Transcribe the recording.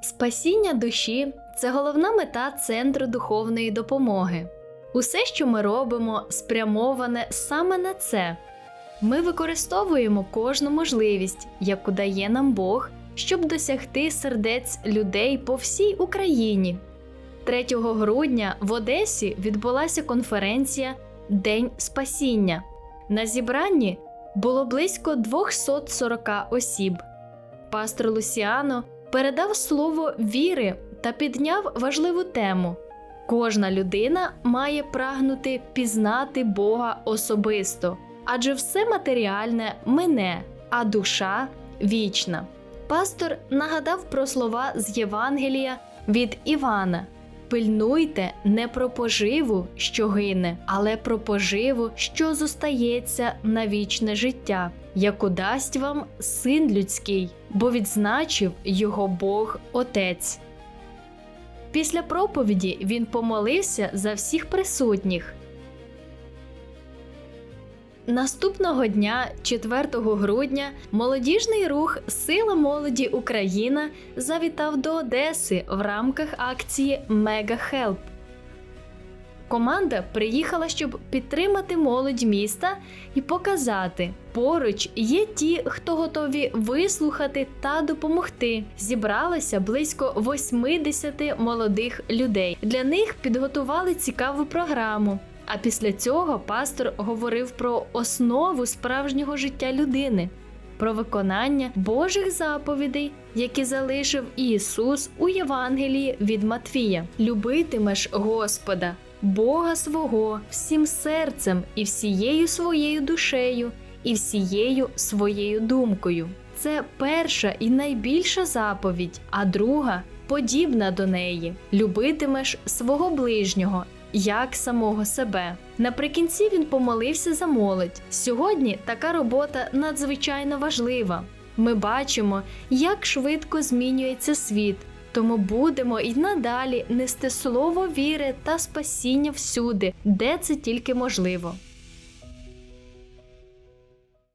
Спасіння душі це головна мета центру духовної допомоги. Усе, що ми робимо, спрямоване саме на це. Ми використовуємо кожну можливість, яку дає нам Бог, щоб досягти сердець людей по всій Україні. 3 грудня в Одесі відбулася конференція День спасіння. На зібранні було близько 240 осіб. Пастор Лусіано передав слово віри та підняв важливу тему. Кожна людина має прагнути пізнати Бога особисто, адже все матеріальне мине, а душа вічна. Пастор нагадав про слова з Євангелія від Івана. Пильнуйте не про поживу, що гине, але про поживу, що зостається на вічне життя, яку дасть вам син людський, бо відзначив його Бог Отець. Після проповіді він помолився за всіх присутніх. Наступного дня, 4 грудня, молодіжний рух Сила молоді Україна завітав до Одеси в рамках акції Мега Хелп. Команда приїхала, щоб підтримати молодь міста і показати, поруч є ті, хто готові вислухати та допомогти. Зібралося близько 80 молодих людей. Для них підготували цікаву програму. А після цього пастор говорив про основу справжнього життя людини, про виконання Божих заповідей, які залишив Ісус у Євангелії від Матфія. Любитимеш Господа, Бога свого, всім серцем і всією своєю душею, і всією своєю думкою. Це перша і найбільша заповідь, а друга подібна до неї: любитимеш свого ближнього як самого себе. Наприкінці він помолився за молодь. Сьогодні така робота надзвичайно важлива. Ми бачимо, як швидко змінюється світ, тому будемо й надалі нести слово віри та спасіння всюди, де це тільки можливо.